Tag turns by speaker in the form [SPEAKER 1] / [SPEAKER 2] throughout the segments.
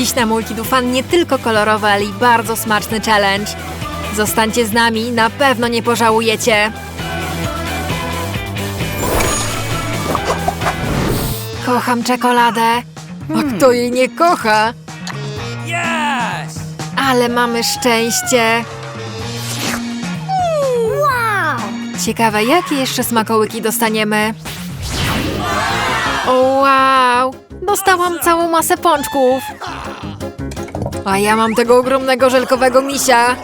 [SPEAKER 1] Dziś na Multidufan nie tylko kolorowy, ale i bardzo smaczny challenge. Zostańcie z nami, na pewno nie pożałujecie. Kocham czekoladę. A kto jej nie kocha?
[SPEAKER 2] Yes!
[SPEAKER 1] Ale mamy szczęście. Ciekawe, jakie jeszcze smakołyki dostaniemy. O wow! Dostałam całą masę pączków. A ja mam tego ogromnego żelkowego misia.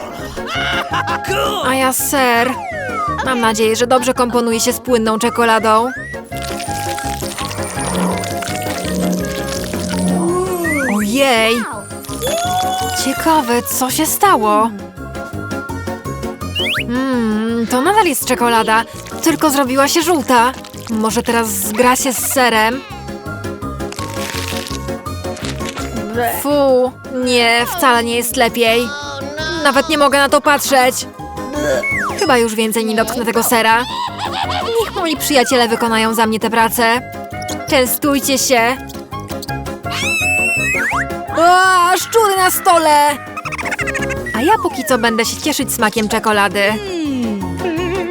[SPEAKER 1] A ja ser. Mam nadzieję, że dobrze komponuje się z płynną czekoladą. Ojej! Ciekawe, co się stało? Mmm, to nadal jest czekolada, tylko zrobiła się żółta. Może teraz zgra się z serem? Fu, nie, wcale nie jest lepiej. Nawet nie mogę na to patrzeć. Chyba już więcej nie dotknę tego sera. Niech moi przyjaciele wykonają za mnie tę pracę. Częstujcie się. A, szczury na stole! A ja póki co będę się cieszyć smakiem czekolady.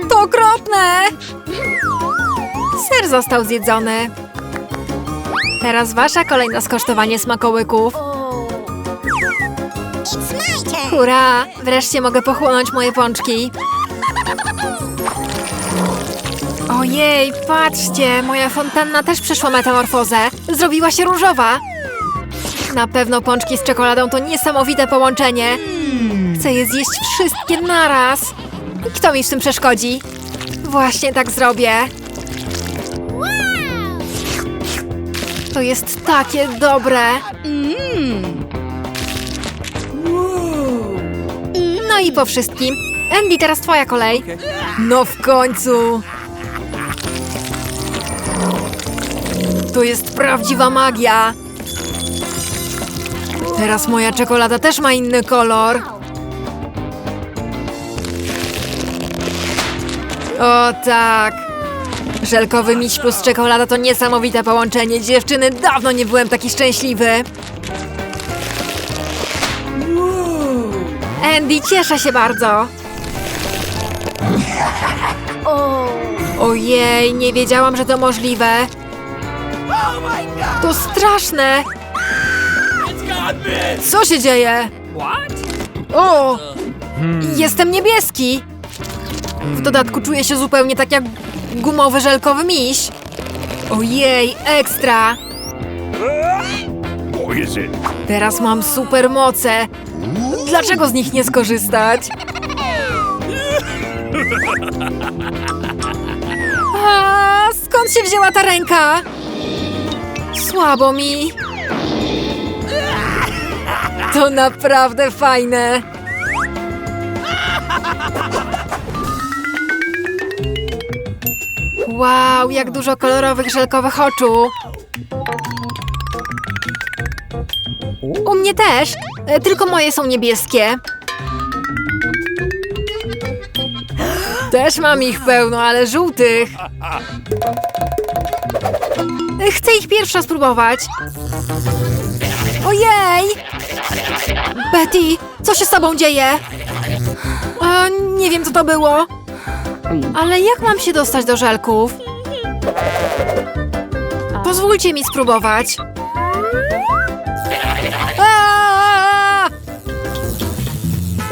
[SPEAKER 1] To okropne! Ser został zjedzony. Teraz wasza kolejna skosztowanie smakołyków. Hurra! Wreszcie mogę pochłonąć moje pączki. Ojej, patrzcie! Moja fontanna też przeszła metamorfozę. Zrobiła się różowa. Na pewno pączki z czekoladą to niesamowite połączenie. Chcę je zjeść wszystkie naraz. Kto mi w tym przeszkodzi? Właśnie tak zrobię. To jest takie dobre. No i po wszystkim. Andy, teraz twoja kolej. No w końcu. To jest prawdziwa magia. Teraz moja czekolada też ma inny kolor. O tak. Żelkowy miś plus czekolada to niesamowite połączenie. Dziewczyny, dawno nie byłem taki szczęśliwy. Andy, cieszę się bardzo. Ojej, nie wiedziałam, że to możliwe. To straszne. Co się dzieje? O! Jestem niebieski! W dodatku czuję się zupełnie tak jak gumowy żelkowy miś. Ojej, ekstra! Teraz mam super moce. Dlaczego z nich nie skorzystać? A, skąd się wzięła ta ręka? Słabo mi. To naprawdę fajne. Wow, jak dużo kolorowych żelkowych oczu. U mnie też, e, tylko moje są niebieskie. Też mam ich pełno, ale żółtych. E, Chcę ich pierwsza spróbować. Ojej! Betty, co się z tobą dzieje? E, nie wiem, co to było. Ale jak mam się dostać do żelków? Pozwólcie mi spróbować.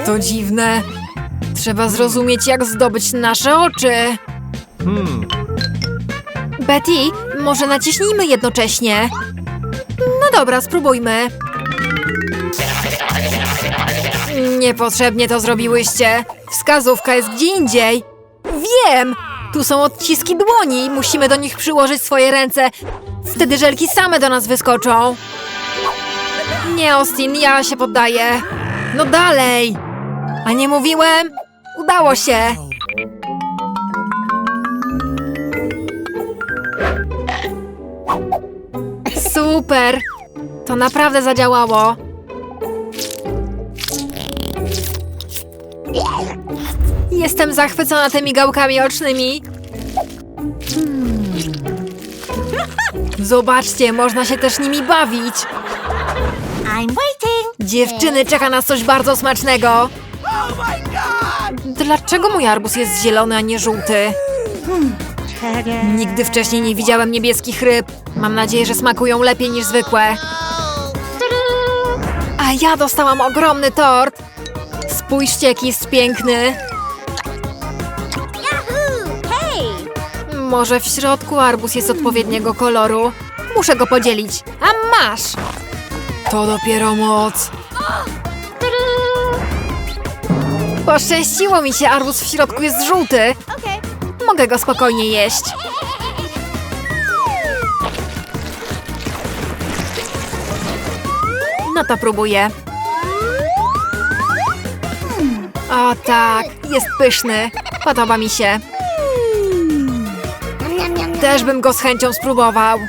[SPEAKER 1] To dziwne. Trzeba zrozumieć, jak zdobyć nasze oczy. Betty, może naciśnijmy jednocześnie. No dobra, spróbujmy. Niepotrzebnie to zrobiłyście. Wskazówka jest gdzie indziej. Wiem! Tu są odciski dłoni. Musimy do nich przyłożyć swoje ręce. Wtedy żelki same do nas wyskoczą. Nie, Austin, ja się poddaję. No dalej! A nie mówiłem? Udało się! Super! To naprawdę zadziałało. Jestem zachwycona tymi gałkami ocznymi. Hmm. Zobaczcie, można się też nimi bawić.
[SPEAKER 3] I'm waiting.
[SPEAKER 1] Dziewczyny, czeka nas coś bardzo smacznego.
[SPEAKER 2] Oh my god!
[SPEAKER 1] Dlaczego mój arbuz jest zielony, a nie żółty? Nigdy wcześniej nie widziałem niebieskich ryb. Mam nadzieję, że smakują lepiej niż zwykłe. A ja dostałam ogromny tort. Spójrzcie, jaki jest piękny. Może w środku arbuz jest odpowiedniego koloru. Muszę go podzielić. A masz! To dopiero moc. Poszczęściło mi się, arbuz w środku jest żółty. Mogę go spokojnie jeść. No to próbuję. O tak, jest pyszny. Podoba mi się. Też bym go z chęcią spróbował.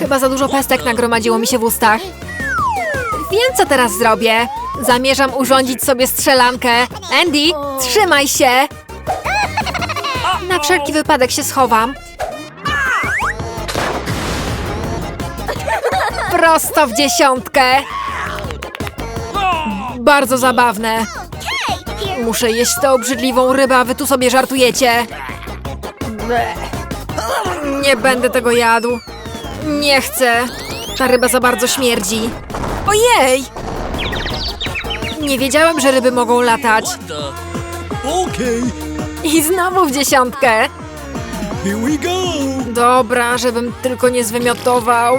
[SPEAKER 1] Chyba za dużo pestek nagromadziło mi się w ustach. Wiem, co teraz zrobię. Zamierzam urządzić sobie strzelankę. Andy, trzymaj się! Na wszelki wypadek się schowam. Prosto w dziesiątkę. Bardzo zabawne. Muszę jeść tę obrzydliwą rybę, a wy tu sobie żartujecie. Nie będę tego jadł. Nie chcę. Ta ryba za bardzo śmierdzi. Ojej! Nie wiedziałem, że ryby mogą latać. I znowu w dziesiątkę.
[SPEAKER 2] here we go!
[SPEAKER 1] Dobra, żebym tylko nie zwymiotował.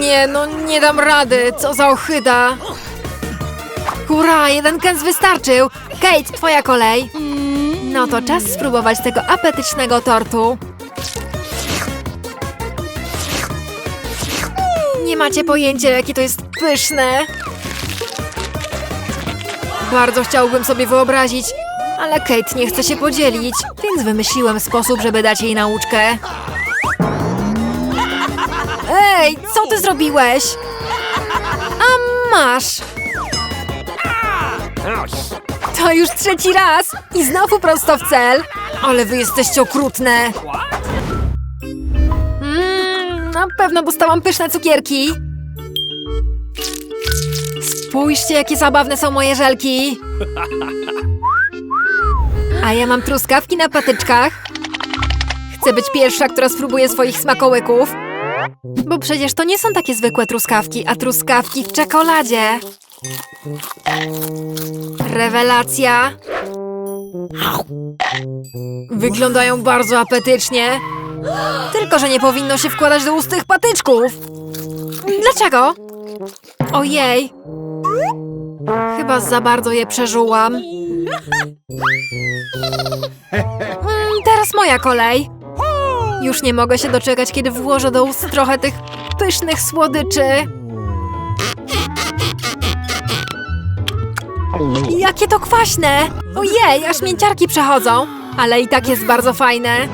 [SPEAKER 1] Nie, no nie dam rady. Co za ochyda. Hurra, jeden kęs wystarczył. Kate, twoja kolej. No to czas spróbować tego apetycznego tortu. Nie macie pojęcia, jakie to jest pyszne. Bardzo chciałbym sobie wyobrazić, ale Kate nie chce się podzielić, więc wymyśliłem sposób, żeby dać jej nauczkę. Ej, co ty zrobiłeś? A masz! To już trzeci raz i znowu prosto w cel. Ale wy jesteście okrutne. Mmm, na pewno dostałam pyszne cukierki. Spójrzcie, jakie zabawne są moje żelki. A ja mam truskawki na patyczkach. Chcę być pierwsza, która spróbuje swoich smakołyków. Bo przecież to nie są takie zwykłe truskawki, a truskawki w czekoladzie. Rewelacja. Wyglądają bardzo apetycznie. Tylko, że nie powinno się wkładać do ust tych patyczków. Dlaczego? Ojej. Chyba za bardzo je przeżułam. Mm, teraz moja kolej. Już nie mogę się doczekać, kiedy włożę do ust trochę tych pysznych słodyczy. Jakie to kwaśne! Ojej, aż mięciarki przechodzą. Ale i tak jest bardzo fajne.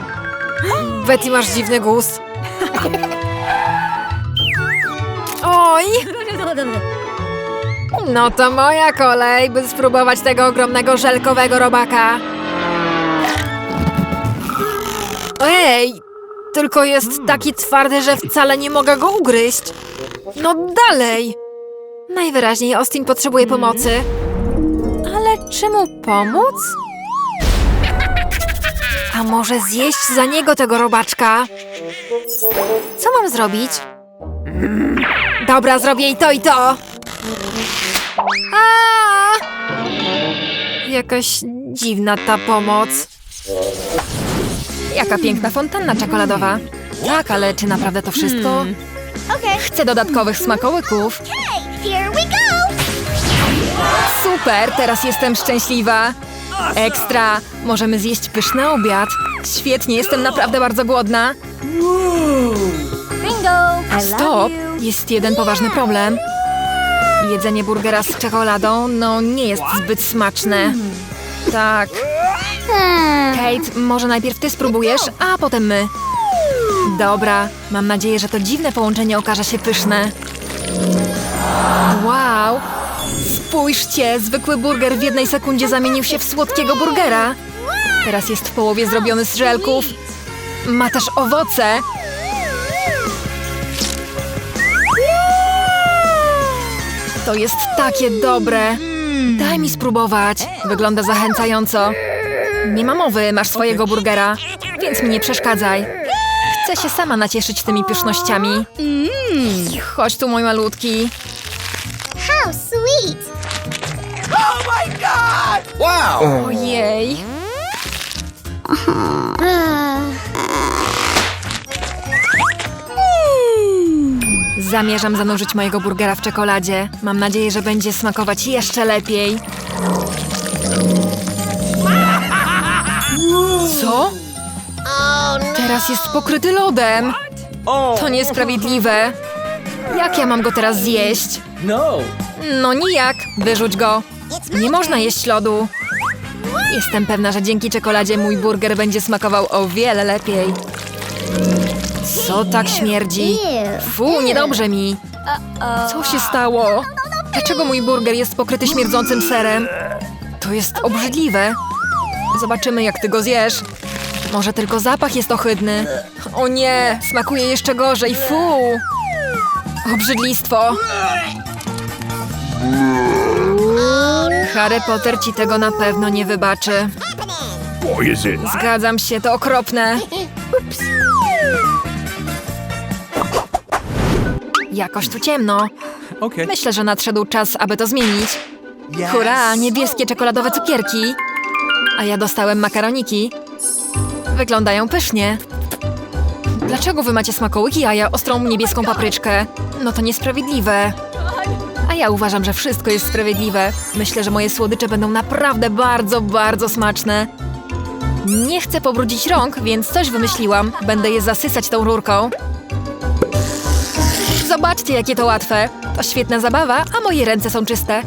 [SPEAKER 1] Betty, masz dziwny gust. Oj! No to moja kolej, by spróbować tego ogromnego żelkowego robaka. Ej, tylko jest taki twardy, że wcale nie mogę go ugryźć. No dalej. Najwyraźniej Austin potrzebuje pomocy. Ale czy mu pomóc? A może zjeść za niego tego robaczka? Co mam zrobić? Dobra, zrobię i to, i to. A! Jakaś dziwna ta pomoc. Jaka piękna fontanna czekoladowa. Tak, ale czy naprawdę to wszystko?
[SPEAKER 3] Okay.
[SPEAKER 1] Chcę dodatkowych smakołyków. Super, teraz jestem szczęśliwa. Ekstra, możemy zjeść pyszny obiad. Świetnie, jestem naprawdę bardzo głodna. Stop, jest jeden poważny problem. Jedzenie burgera z czekoladą, no nie jest zbyt smaczne. Tak. Kate, może najpierw ty spróbujesz, a potem my. Dobra, mam nadzieję, że to dziwne połączenie okaże się pyszne. Wow! Spójrzcie, zwykły burger w jednej sekundzie zamienił się w słodkiego burgera. Teraz jest w połowie zrobiony z żelków. Ma też owoce. To jest takie dobre. Daj mi spróbować. Wygląda zachęcająco. Nie ma mowy, masz swojego burgera, więc mi nie przeszkadzaj. Chcę się sama nacieszyć tymi pysznościami. Chodź tu, mój malutki.
[SPEAKER 3] How sweet.
[SPEAKER 2] Oh my god! Wow!
[SPEAKER 1] Ojej. Zamierzam zanurzyć mojego burgera w czekoladzie. Mam nadzieję, że będzie smakować jeszcze lepiej. Co? Teraz jest pokryty lodem. To niesprawiedliwe. Jak ja mam go teraz zjeść?
[SPEAKER 2] No!
[SPEAKER 1] No nijak. Wyrzuć go. Nie można jeść lodu. Jestem pewna, że dzięki czekoladzie mój burger będzie smakował o wiele lepiej. Co tak śmierdzi? Fu, niedobrze mi. Co się stało? Dlaczego mój burger jest pokryty śmierdzącym serem? To jest obrzydliwe. Zobaczymy, jak ty go zjesz. Może tylko zapach jest ohydny. O nie, smakuje jeszcze gorzej. Fu! Obrzydlistwo. Harry Potter ci tego na pewno nie wybaczy. Zgadzam się, to okropne. Jakoś tu ciemno. Myślę, że nadszedł czas, aby to zmienić. Hurra, niebieskie czekoladowe cukierki. A ja dostałem makaroniki. Wyglądają pysznie. Dlaczego wy macie smakołyki, a ja ostrą niebieską papryczkę? No to niesprawiedliwe. A ja uważam, że wszystko jest sprawiedliwe. Myślę, że moje słodycze będą naprawdę bardzo, bardzo smaczne. Nie chcę pobrudzić rąk, więc coś wymyśliłam. Będę je zasysać tą rurką. Zobaczcie, jakie to łatwe. To świetna zabawa, a moje ręce są czyste.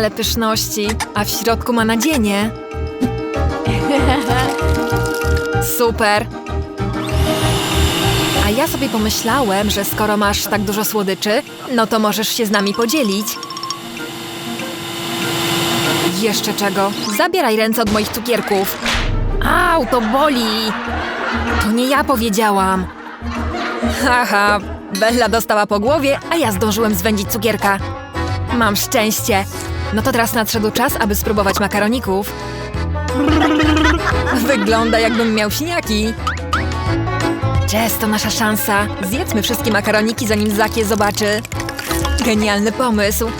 [SPEAKER 1] Ale pyszności, a w środku ma nadzienie. Super. A ja sobie pomyślałem, że skoro masz tak dużo słodyczy, no to możesz się z nami podzielić. Jeszcze czego? Zabieraj ręce od moich cukierków. Au, to boli! To nie ja powiedziałam. Haha, Bella dostała po głowie, a ja zdążyłem zwędzić cukierka. Mam szczęście. No to teraz nadszedł czas, aby spróbować makaroników. Wygląda jakbym miał siniaki. Jess, to nasza szansa. Zjedzmy wszystkie makaroniki, zanim Zak je zobaczy. Genialny pomysł.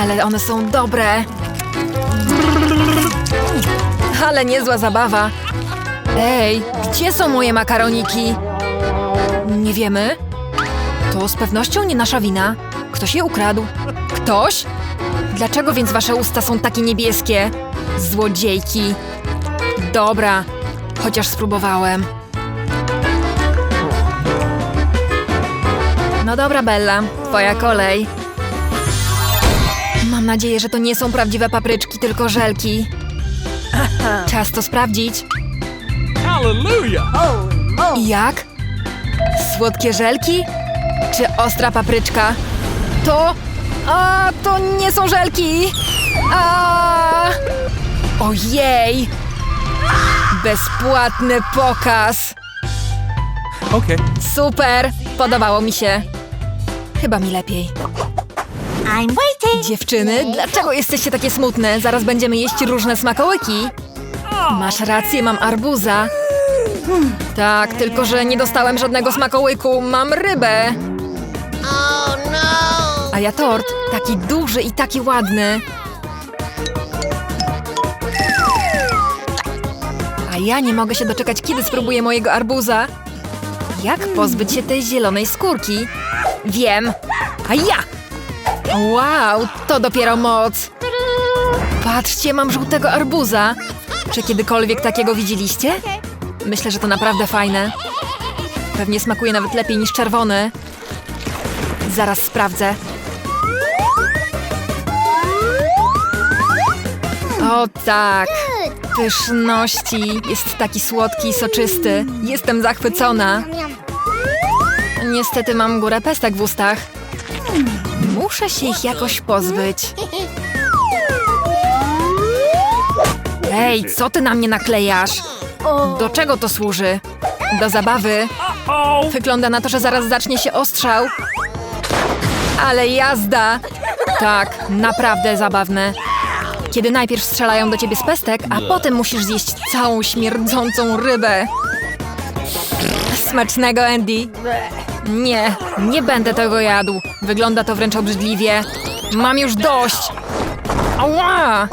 [SPEAKER 1] Ale one są dobre. Ale niezła zabawa. Ej, gdzie są moje makaroniki? Nie wiemy. To z pewnością nie nasza wina. Ktoś je ukradł. Ktoś? Dlaczego więc wasze usta są takie niebieskie? Złodziejki. Dobra, chociaż spróbowałem. No dobra, Bella, twoja kolej. Mam nadzieję, że to nie są prawdziwe papryczki, tylko żelki. Czas to sprawdzić.
[SPEAKER 2] Hallelujah!
[SPEAKER 1] I jak? Słodkie żelki? Czy ostra papryczka? To... A, to nie są żelki! A! Ojej! Bezpłatny pokaz!
[SPEAKER 2] Okay.
[SPEAKER 1] Super! Podobało mi się. Chyba mi lepiej.
[SPEAKER 3] I'm waiting.
[SPEAKER 1] Dziewczyny, dlaczego jesteście takie smutne? Zaraz będziemy jeść różne smakołyki. Masz rację, mam arbuza. Tak, tylko że nie dostałem żadnego smakołyku. Mam rybę. A ja tort, taki duży i taki ładny. A ja nie mogę się doczekać, kiedy spróbuję mojego arbuza. Jak pozbyć się tej zielonej skórki? Wiem. A ja! Wow, to dopiero moc. Patrzcie, mam żółtego arbuza. Czy kiedykolwiek takiego widzieliście? Myślę, że to naprawdę fajne. Pewnie smakuje nawet lepiej niż czerwony. Zaraz sprawdzę. O tak. pyszności. Jest taki słodki i soczysty. Jestem zachwycona. Niestety mam górę pestek w ustach. Muszę się ich jakoś pozbyć. Ej, co ty na mnie naklejasz? Do czego to służy? Do zabawy. Wygląda na to, że zaraz zacznie się ostrzał. Ale jazda! Tak, naprawdę zabawne. Kiedy najpierw strzelają do ciebie z pestek, a potem musisz zjeść całą śmierdzącą rybę. Smacznego, Andy. Nie, nie będę tego jadł. Wygląda to wręcz obrzydliwie. Mam już dość. Ała!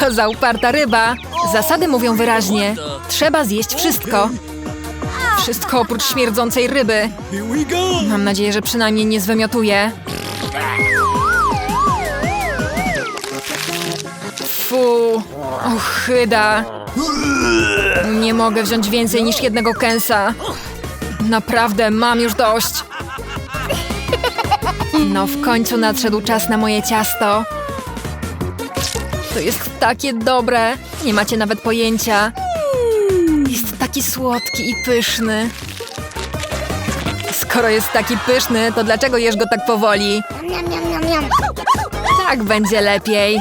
[SPEAKER 1] To za uparta ryba. Zasady mówią wyraźnie. Trzeba zjeść wszystko. Wszystko oprócz śmierdzącej ryby. Mam nadzieję, że przynajmniej nie zwymiotuje. Fu, ochyda. Nie mogę wziąć więcej niż jednego kęsa. Naprawdę, mam już dość. No, w końcu nadszedł czas na moje ciasto. To jest takie dobre. Nie macie nawet pojęcia. Jest taki słodki i pyszny. Skoro jest taki pyszny, to dlaczego jesz go tak powoli? Tak będzie lepiej.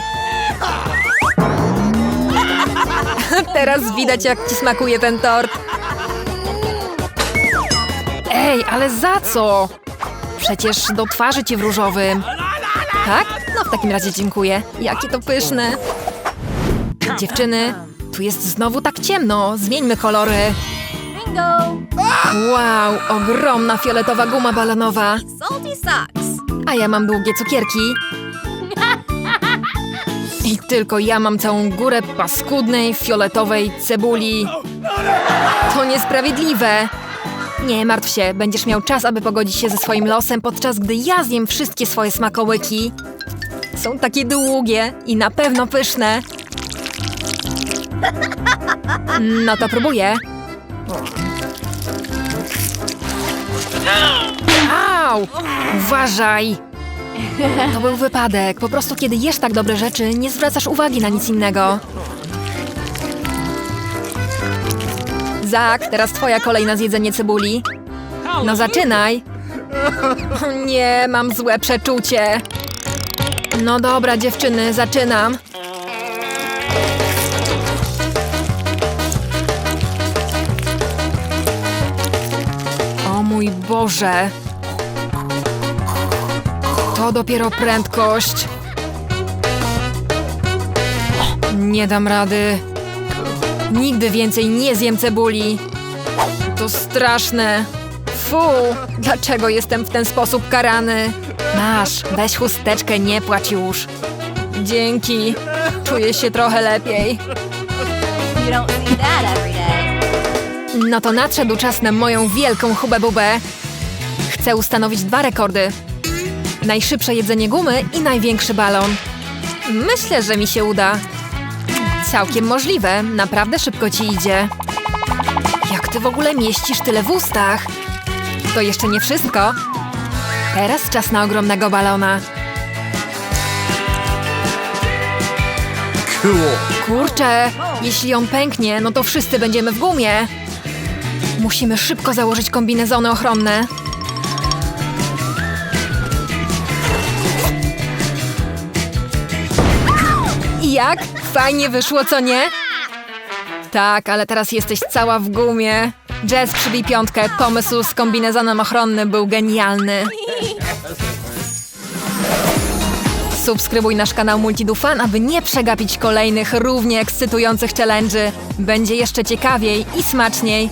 [SPEAKER 1] Teraz widać, jak ci smakuje ten tort. Ej, ale za co? Przecież do twarzy ci w różowym. Tak? No w takim razie dziękuję. Jakie to pyszne. Dziewczyny, tu jest znowu tak ciemno. Zmieńmy kolory. Wow, ogromna fioletowa guma balonowa. A ja mam długie cukierki. Tylko ja mam całą górę paskudnej, fioletowej cebuli. To niesprawiedliwe. Nie martw się, będziesz miał czas, aby pogodzić się ze swoim losem, podczas gdy ja zjem wszystkie swoje smakołyki. Są takie długie i na pewno pyszne. No to próbuję. Au! Uważaj! To był wypadek. Po prostu kiedy jesz tak dobre rzeczy, nie zwracasz uwagi na nic innego. Zak, teraz twoja kolej na zjedzenie cebuli. No zaczynaj. Nie, mam złe przeczucie. No dobra, dziewczyny, zaczynam. O mój Boże. To dopiero prędkość. Nie dam rady. Nigdy więcej nie zjem cebuli. To straszne. Fu, dlaczego jestem w ten sposób karany? Masz, weź chusteczkę, nie płacz już. Dzięki. Czuję się trochę lepiej. No to nadszedł czas na moją wielką hubę-bubę. Chcę ustanowić dwa rekordy. Najszybsze jedzenie gumy i największy balon. Myślę, że mi się uda. Całkiem możliwe, naprawdę szybko ci idzie. Jak ty w ogóle mieścisz tyle w ustach? To jeszcze nie wszystko. Teraz czas na ogromnego balona. Kurczę, jeśli on pęknie, no to wszyscy będziemy w gumie. Musimy szybko założyć kombinezony ochronne. Jak? Fajnie wyszło, co nie? Tak, ale teraz jesteś cała w gumie. Jazz przybij piątkę. Pomysł z kombinezonem ochronnym był genialny. Subskrybuj nasz kanał Multidufan, aby nie przegapić kolejnych równie ekscytujących challenge'y. Będzie jeszcze ciekawiej i smaczniej.